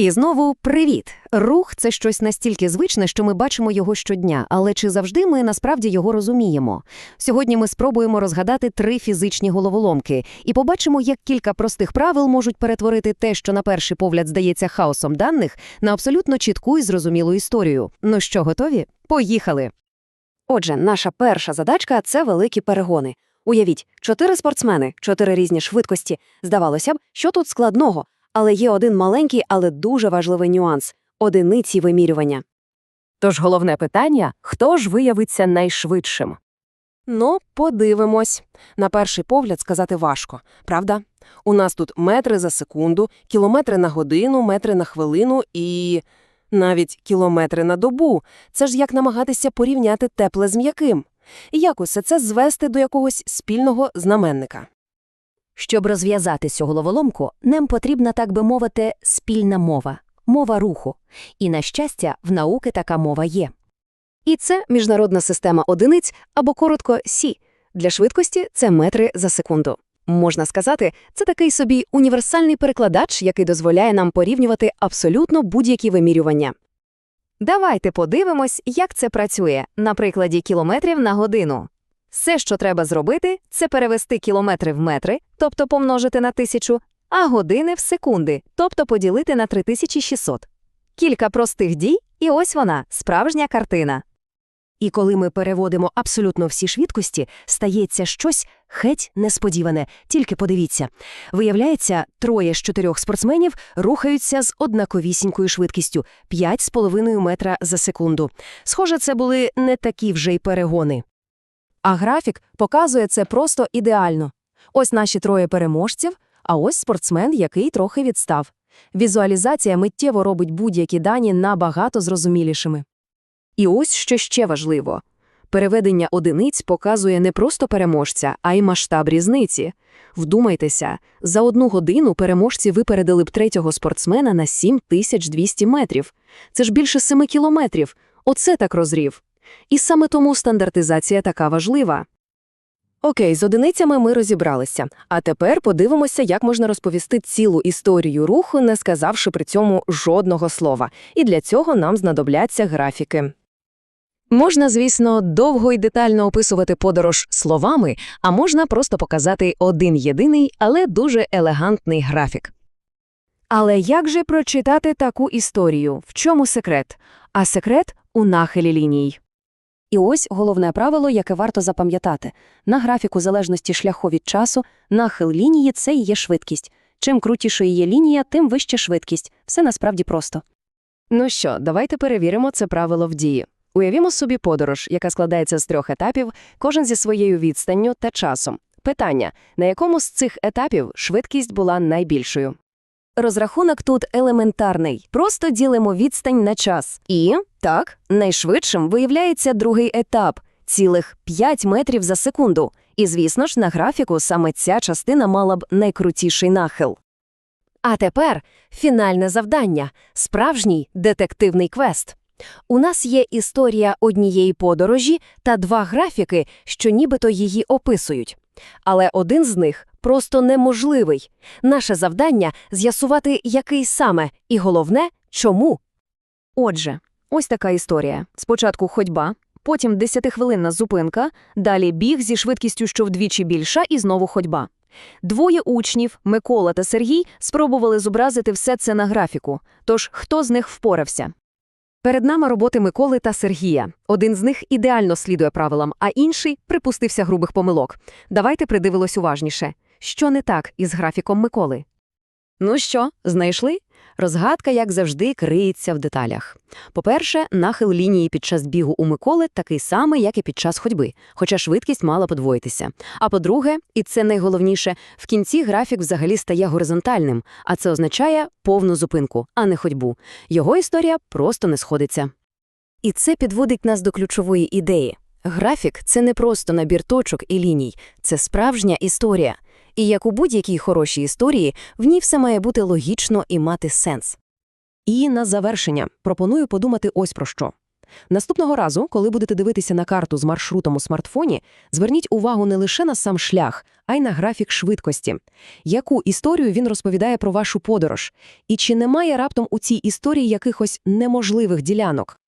І знову привіт! Рух це щось настільки звичне, що ми бачимо його щодня, але чи завжди ми насправді його розуміємо? Сьогодні ми спробуємо розгадати три фізичні головоломки і побачимо, як кілька простих правил можуть перетворити те, що на перший погляд здається хаосом даних, на абсолютно чітку і зрозумілу історію. Ну що, готові? Поїхали! Отже, наша перша задачка це великі перегони. Уявіть, чотири спортсмени, чотири різні швидкості. Здавалося б, що тут складного, але є один маленький, але дуже важливий нюанс одиниці вимірювання. Тож головне питання хто ж виявиться найшвидшим? Ну, подивимось. На перший погляд сказати важко, правда? У нас тут метри за секунду, кілометри на годину, метри на хвилину і навіть кілометри на добу. Це ж як намагатися порівняти тепле з м'яким. І як усе це звести до якогось спільного знаменника. Щоб розв'язати цю головоломку, нам потрібна, так би мовити, спільна мова мова руху. І, на щастя, в науки така мова є. І це міжнародна система одиниць або коротко СІ. Для швидкості це метри за секунду. Можна сказати, це такий собі універсальний перекладач, який дозволяє нам порівнювати абсолютно будь-які вимірювання. Давайте подивимось, як це працює на прикладі кілометрів на годину. Все, що треба зробити, це перевести кілометри в метри, тобто помножити на тисячу, а години в секунди, тобто поділити на 3600. Кілька простих дій, і ось вона, справжня картина. І коли ми переводимо абсолютно всі швидкості, стається щось геть несподіване. Тільки подивіться. Виявляється, троє з чотирьох спортсменів рухаються з однаковісінькою швидкістю 5,5 метра за секунду. Схоже, це були не такі вже й перегони. А графік показує це просто ідеально. Ось наші троє переможців, а ось спортсмен, який трохи відстав. Візуалізація миттєво робить будь-які дані набагато зрозумілішими. І ось що ще важливо. Переведення одиниць показує не просто переможця, а й масштаб різниці. Вдумайтеся, за одну годину переможці випередили б третього спортсмена на 7200 метрів. Це ж більше 7 кілометрів. Оце так розрів. І саме тому стандартизація така важлива. Окей, з одиницями ми розібралися. А тепер подивимося, як можна розповісти цілу історію руху, не сказавши при цьому жодного слова. І для цього нам знадобляться графіки. Можна, звісно, довго і детально описувати подорож словами, а можна просто показати один єдиний, але дуже елегантний графік. Але як же прочитати таку історію? В чому секрет? А секрет у нахилі ліній. І ось головне правило, яке варто запам'ятати. На графіку залежності шляху від часу нахил лінії – це і є швидкість. Чим крутішою є лінія, тим вища швидкість. Все насправді просто. Ну що, давайте перевіримо це правило в дії. Уявімо собі подорож, яка складається з трьох етапів, кожен зі своєю відстанню та часом. Питання, на якому з цих етапів швидкість була найбільшою? Розрахунок тут елементарний. Просто ділимо відстань на час. І, так, найшвидшим виявляється другий етап – цілих 5 метрів за секунду. І, звісно ж, на графіку саме ця частина мала б найкрутіший нахил. А тепер фінальне завдання – справжній детективний квест. У нас є історія однієї подорожі та два графіки, що нібито її описують. Але один з них просто неможливий. Наше завдання – з'ясувати, який саме, і головне – чому. Отже, ось така історія. Спочатку ходьба, потім 10-хвилинна зупинка, далі біг зі швидкістю, що вдвічі більша, і знову ходьба. Двоє учнів, Микола та Сергій, спробували зобразити все це на графіку. Тож хто з них впорався? Перед нами роботи Миколи та Сергія. Один з них ідеально слідує правилам, а інший припустився грубих помилок. Давайте придивилось уважніше. Що не так із графіком Миколи? Ну що, знайшли? Розгадка, як завжди, криється в деталях. По-перше, нахил лінії під час бігу у Миколи такий самий, як і під час ходьби, хоча швидкість мала подвоїтися. А по-друге, і це найголовніше, в кінці графік взагалі стає горизонтальним, а це означає повну зупинку, а не ходьбу. Його історія просто не сходиться. І це підводить нас до ключової ідеї. Графік це не просто набір точок і ліній, це справжня історія. І як у будь-якій хорошій історії, в ній все має бути логічно і мати сенс. І на завершення пропоную подумати ось про що. Наступного разу, коли будете дивитися на карту з маршрутом у смартфоні, зверніть увагу не лише на сам шлях, а й на графік швидкості. Яку історію він розповідає про вашу подорож? І чи немає раптом у цій історії якихось неможливих ділянок?